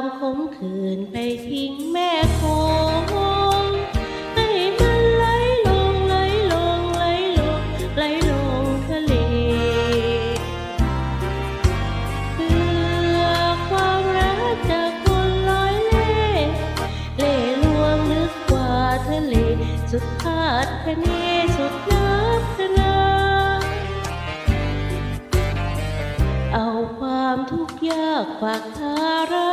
ความขมขื่นไปทิ้งแม่คงให้มันไหลลงไหลลงไหลลงไหลลงทะเลเพื่อความรักจากคนลอยเล่เล่ลวงลึกกว่าทะเล สุดคาดคะเนสุดนับคะนาเอาความทุกข์ยากฝากทารา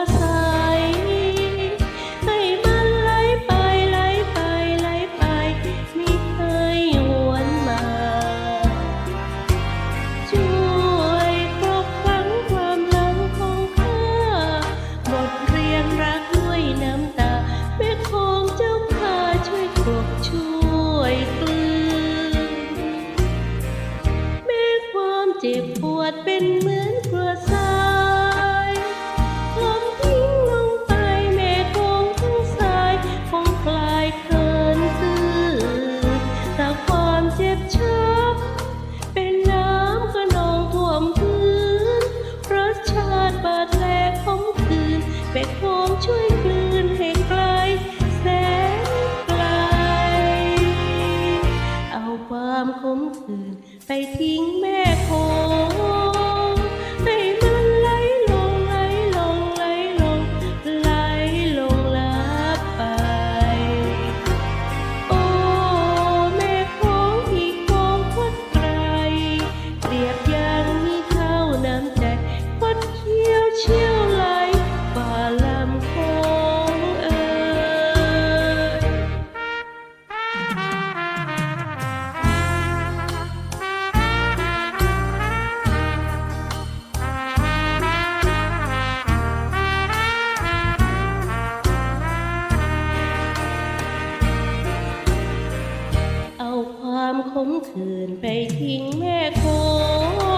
ปวดเป็นเหมือนกระสายลมทิ้งลงไปแม่คงทั้งสายคงคลายเคินซื่อแต่ความเจ็บช้ำเป็นน้ำกระนองท่วมพื้นรสชาติบาดแผลของคืนเป็ดคงช่วย ความขมขื่นไปทิ้งแม่คค